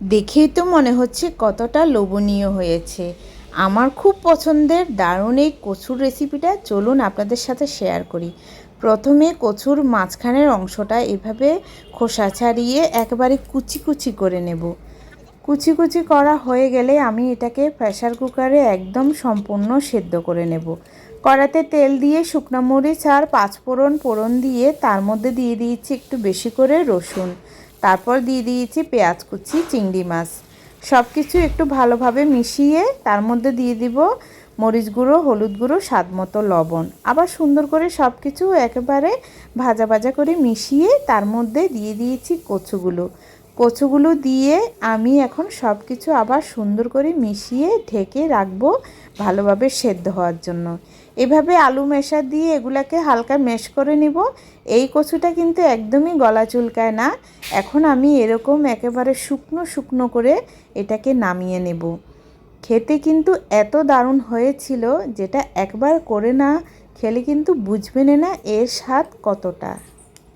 দেখেই তো মনে হচ্ছে কতটা লোভনীয় হয়েছে। আমার খুব পছন্দের দারুণ এই কচুর রেসিপিটা চলুন আপনাদের সাথে শেয়ার করি। প্রথমে কচুর মাঝখানের অংশটা এভাবে খোসা ছাড়িয়ে একেবারে কুচি কুচি করে নেব। কুচি কুচি করা হয়ে গেলে আমি এটাকে প্রেসার কুকারে একদম সম্পূর্ণ সেদ্ধ করে নেব। কড়াতে তেল দিয়ে শুকনো মরিচ আর পাঁচফোড়ন ফোড়ন দিয়ে তার মধ্যে দিয়ে দিয়েছি একটু বেশি করে রসুন। তারপর দিয়ে দিয়েছি পেঁয়াজ কুচি, চিংড়ি মাছ। সব কিছু একটু ভালোভাবে মিশিয়ে তার মধ্যে দিয়ে দিব মরিচ গুঁড়ো, হলুদ গুঁড়ো, স্বাদ মতো লবণ। আবার সুন্দর করে সব কিছু একেবারে ভাজা ভাজা করে মিশিয়ে তার মধ্যে দিয়ে দিয়েছি কচুগুলো। কচুগুলো দিয়ে আমি এখন সব কিছু আবার সুন্দর করে মিশিয়ে ঢেকে রাখব ভালোভাবে সেদ্ধ হওয়ার জন্য। এভাবে আলু মেশা দিয়ে এগুলাকে হালকা মেশ করে নিব। এই কচুটা কিন্তু একদমই গলা চুলকায় না। এখন আমি এরকম একেবারে শুকনো শুকনো করে এটাকে নামিয়ে নেব। খেতে কিন্তু এত দারুণ হয়েছিল যেটা একবার করে না খেলে কিন্তু বুঝবেন না এর স্বাদ কতটা।